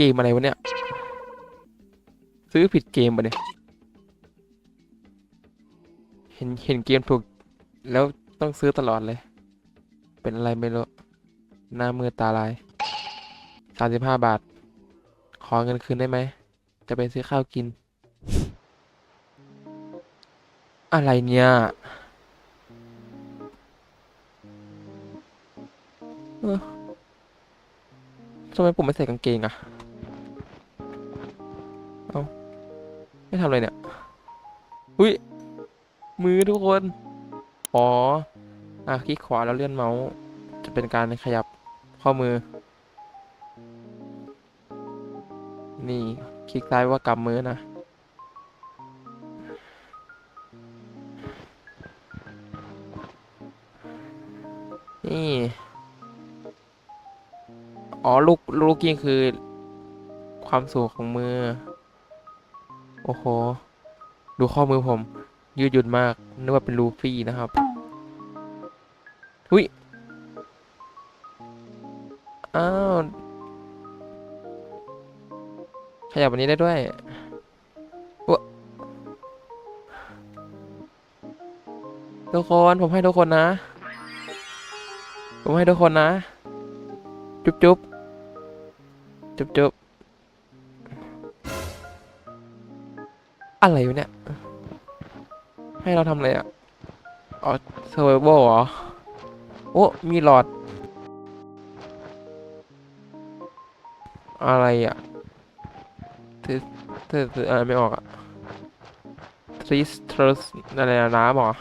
เกมอะไรวะเนี่ย ซื้อผิดเกมปะเนี่ย เห็นเห็นเกมถูก แล้วต้องซื้อตลอดเลย เป็นอะไรไม่รู้ หน้ามือตาลายสามสิบห้าบาท ขอเงินคืนได้ไหม จะไปซื้อข้าวกิน อะไรเนี่ยทำไมผมไม่ใส่กางเกงอะ ไม่ทำอะไรเนี่ย อุ้ย มือทุกคน อ๋อ อะคลิกขวาแล้วเลื่อนเมาส์ จะเป็นการขยับข้อมือ นี่ คลิกซ้ายว่ากำมือนะ นี่ อ๋อ ลูก ลูกกิ้งคือความสูงของมือ โอ้โห ดูข้อมือผม ยืดหยุ่นมาก นึกว่าเป็นลูฟี่นะครับหุยอ้าว ขยับวันนี้ได้ด้วยวทุกคน ผมให้ทุกคนนะ ผมให้ทุกคนนะ จุ๊บจุ๊บจุ๊บจุ๊บ อะไรอยู่เนี่ย ให้เราทำอะไรอะ อ๋อเซอร์ไวโเหรอ โอ้ มีหลอด อะไรอะเธอเธออะไรไม่ออกอะทริสทรสอะไรนะน้ำหรอ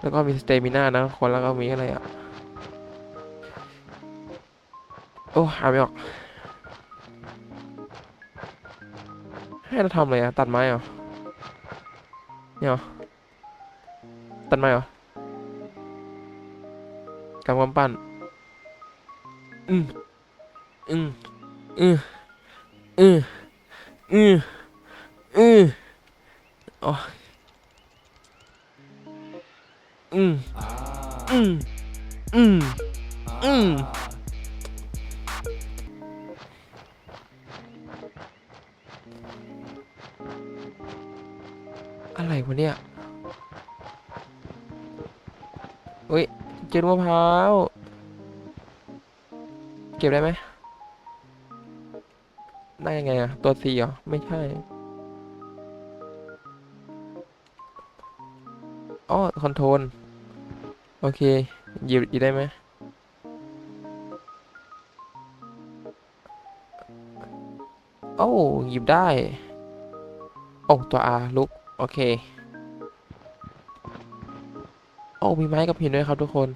แล้วก็มีสเตมิน่านะคนแล้วก็มีอะไรอะ โอ้หาไม่ออก ให้เราทำอะไรอะตัดไม้เหรอเนี่ยเหรอตัดไม้เหรอกำกำปั้นอืมอืมอืมอืมอืมอืมอ๋ออืมอืมอืมอืม วะเนี่ยอุ้ยเจอมะพร้าวเก็บได้ไหมได้ยังไงอะตัวซีเหรอ ไม่ใช่อ๋อคอนโทรลโอเคหยิบหยิบได้ไหมโอ้หยิบได้ โอ้ ตัว R ลุก โอเค โอ้ มีไม้กับหินด้วยครับทุกคน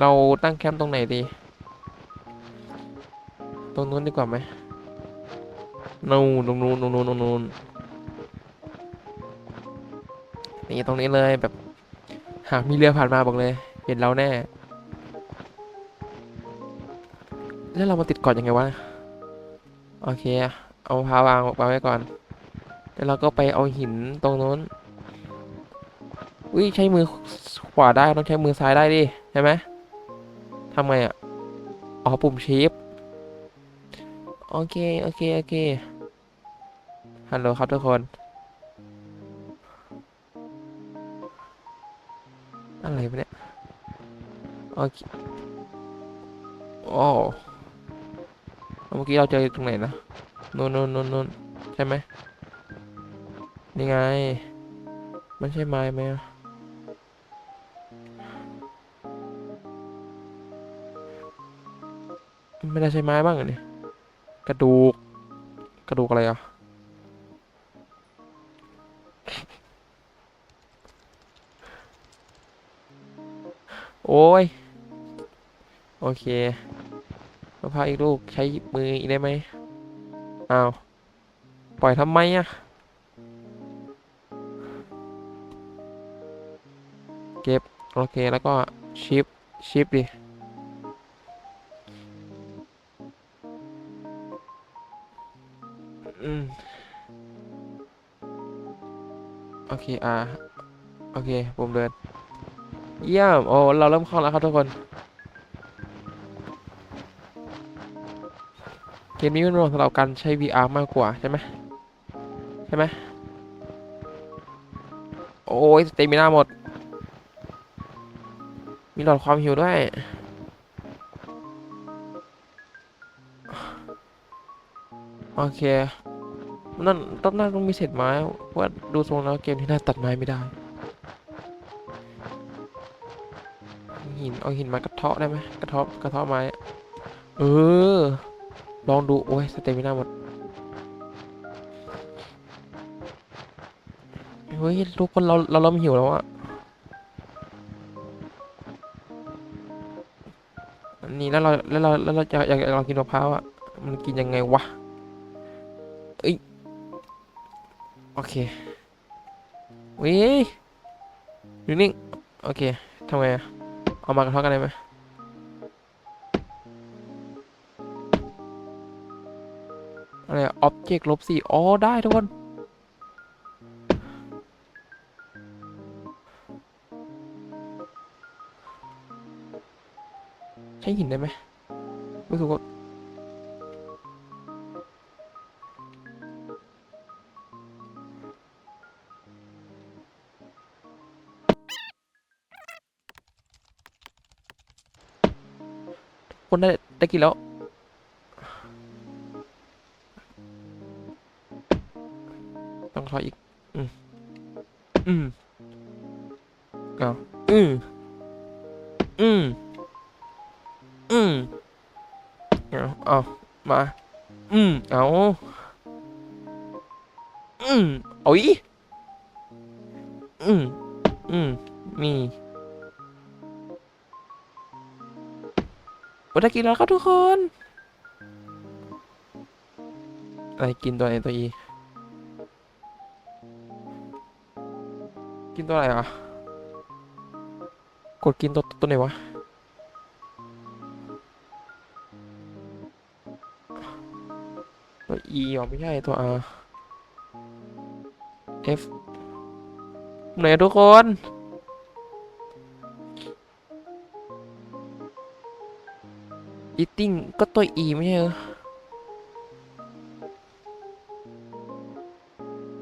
เราตั้งแคมป์ตรงไหนดี ตรงนู้นดีกว่าไหมนู่นตรงนู้นตรงนู้นตรงนู้นนี่ตรงนี้เลยแบบ หากมีเรือผ่านมาบอกเลย เห็นเราแน่ แล้วเรามาติดก่อนยังไงวะ โอเค เอาพาววางวางไว้ก่อน แล้วเราก็ไปเอาหินตรงนู้น อุ้ยใช้มือขวาได้ต้องใช้มือซ้ายได้ดิใช่ไหมทำไงอะ อ๋อปุ่มชิปโอเค โอเค โอเค ฮัลโหลครับทุกคน อะไรวะเนี่ย โอเคโอ้เมื่อกี้เราเจอตรงไหนนะนู่นนู่นนู่นนู่นใช่ไหม นี่ไง มันใช่ไม้ไหมไม่ได้ใช่ไม้บ้างเหรอเนี่ยกระดูก กระดูกอะไรอะ โอ้ย โอเคมะพร้าวอีกลูกใช้มืออีกได้ไหมอ้าว ปล่อยทำไมอะ เก็บ โอเค แล้วก็ชิปชิปดิอืมโอเค อ่า โอเคผมเดิน เยี่ยม โอ้ เราเริ่มคล่องแล้วครับทุกคนเกมนี้มันเหมาะสำหรับการใช้ VR มากกว่า ใช่ไหมใช่ไหมโอ้ยสเตมิน่าหมด มีหลอดความหิวด้วย โอเคนั่นต้องน่าต้องมีเศษไม้เพราะว่าดูทรงแล้วเกมที่น่าตัดไม้ไม่ได้ หินเอาหินมากระเทาะได้ไหมกระเทาะกระเทาะไม้ เออ ลองดูโอ้ยสเตมิน่าหมดเฮ้ยทุกคนเราเราเริ่มหิวแล้วอะ นนี้แล้วเราแล้วเราแล้วเราจะอยากอยากลองกินมะพร้าวอะมันกินยังไงวะเอ้ยโอเคเว้ยอยู่นิ่งโอเคทำไงอะเอามากระทาะกันได้ไหมอะไรอะ object ลบสี่อ๋อได้ทุกคน ใช้หินได้ไหมรู้สึกว่าคนได้ได้กินแล้วต้องทออีก อืม อืม เอาอืม อืม อืมเอาเอามา อืมเอาอืมเอาอีอืมอืมมีโอ้ได้กินแล้วครับทุกคนอะไรกินตัวไหนตัวอี กินตัวอะไรอะ กดกินตัวตัวไหนวะ E อ๋อไม่ใช่ตัว R F ไหนทุกคนอีติ้งก็ตัว E ไม่ใช่เหรอ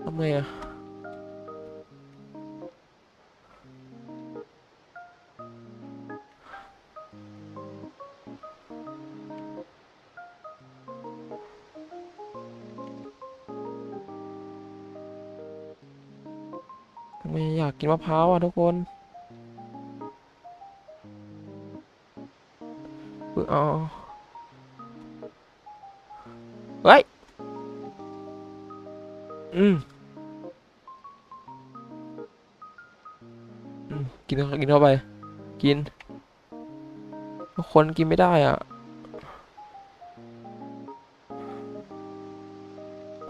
ทำไมอะ กินมะพร้าวอะทุกคนเออเอาเฮ้ย อืมอืมกินเข้ากินเข้าไป กินทุกคนกินไม่ได้อะ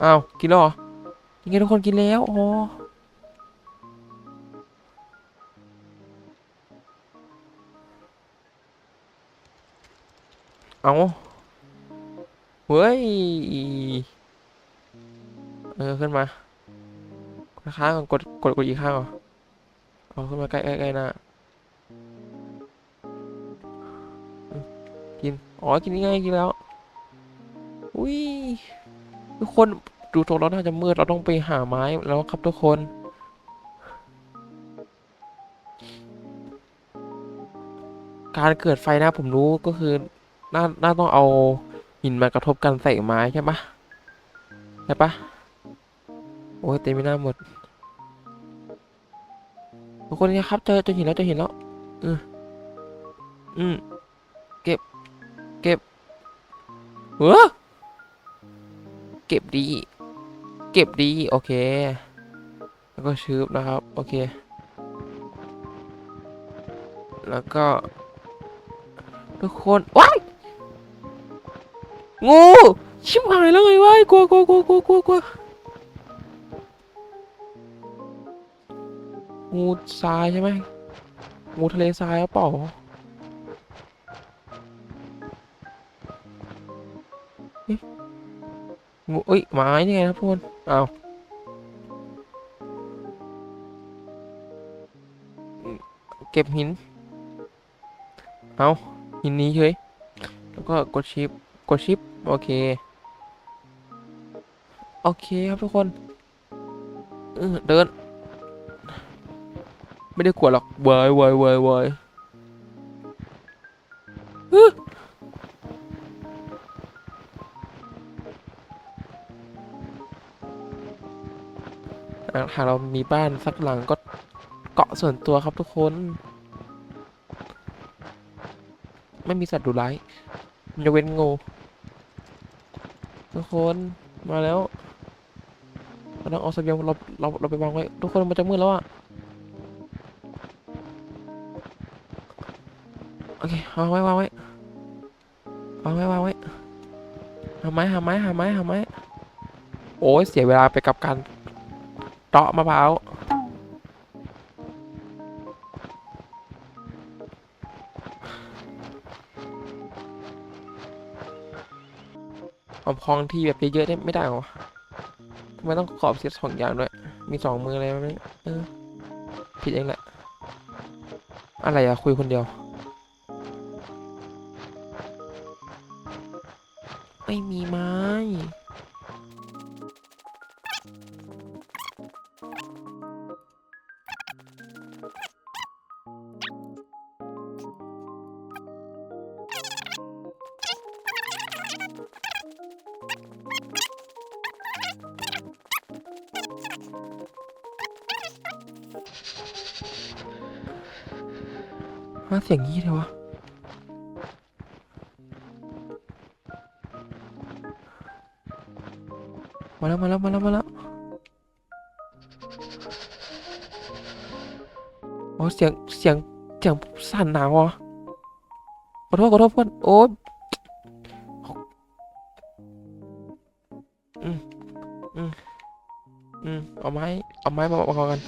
อ้าว กินแล้วเหรอยังไงทุกคนกินแล้ว อ๋อ เอาเฮ้ย เออ ขึ้นมาค้างก่อนกดกดกดอีกข้างเหรอเอาขึ้นมาใกล้ใกล้ใกล้หน้าอืมกิน อ๋อ กินง่ายกินแล้ว อุ้ย ทุกคนดูตรงเราน่าจะมืด เราต้องไปหาไม้แล้วครับทุกคนการเกิดไฟนะผมรู้ก็คือ น่า น่าต้องเอาหินมากระทบกันใส่ไม้ใช่ปะใช่ปะโอ้ยเต็มไม่น่าหมด ทุกคนนี่ครับเจอเจอหินแล้วเจอหินแล้ว อืมอืมเก็บ เก็บเออเก็บดี เก็บดี โอเค แล้วก็ชืบนะครับ โอเค แล้วก็ ทุกคนว้าย งู ชิบหายแล้วไงวะกลัวกลัวกลัวกลัวกลัวกลัวงูทรายใช่ไหมงูทะเลทรายหรือเปล่าเอ๊ะงูเอ้ยไม้นี่ไงครับทุกคนอ้าวเก็บหิน เอาหินนี้เฉยแล้วก็กดชิปกดชิป โอเค โอเคครับทุกคนเออเดิน ไม่ได้กลัวหรอกเวยเวยเวยเวยหากเรามีบ้านสักหลังก็เกาะส่วนตัวครับทุกคน ไม่มีสัตว์ดุร้ายยกเว้นงู ทุกคนมาแล้วเราต้องเอาเสบียงเราเราเราไปวางไว้ ทุกคนมันจะมืดแล้วอะโอเควางไว้วางไว้วางไว้วางไว้หาไม้หาไม้หาไม้หาไม้โอ้ยเสียเวลาไปกับการเตาะมะพร้าว เอาพองที่แบบเยอะๆได้ไม่ได้เหรอทำไมต้องขอบเสียสองอย่างด้วย มีสองมืออะไรไหมเออผิดเองแหละ อะไรอะคุยคนเดียว ไม่มีไม้ มาเสียงงี้เลยวะมาแล้วมาแล้วมาแล้วมาแล้วโอ้เสียงเสียงเสียงสั่นหนาวอะขอโทษขอโทษเพื่อนโอ้ยอืมอืมอืมเอาไม้เอาไม้มามาก่อนกัน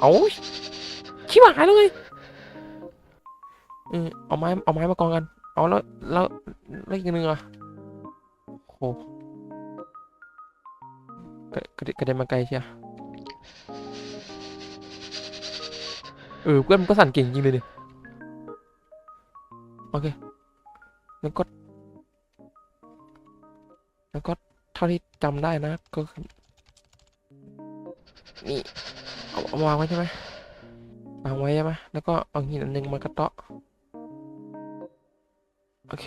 เอาชิบหายเลย อืมเอาไม้เอาไม้มากองกัน เอาแล้วแล้วแล้วอีกหนึ่งอะโหกระกระเด็นกด็นมาไกลเชียเออเพื่อนมันก็สั่นเก่งจริงเลยดิโอเคแล้วก็แล้วก็เท่าที่จำได้นะก็คือนี่เอาวางไว้ใช่ไหมวางไว้ใช่ไหมแล้วก็เอาหินอันหนึงมากระเตาะ โอเค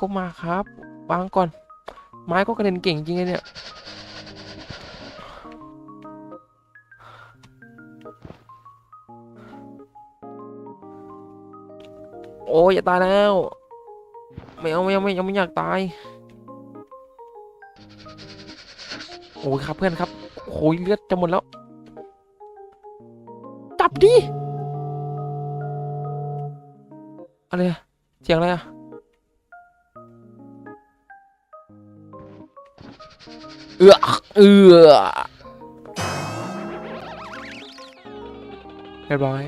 ก็มาครับวางก่อน ไม้ก็กระเด็นเก่งจริงเลยเนี่ยโอ้ยอย่าตายแล้วไม่เอาไม่เอาไม่ยังไม่อยากตายโอ้ยครับเพื่อนครับโอ้ยเลือดจะหมดแล้วจับดิอะไรเสียงอะไรอะ เอือเอือเรียบร้อย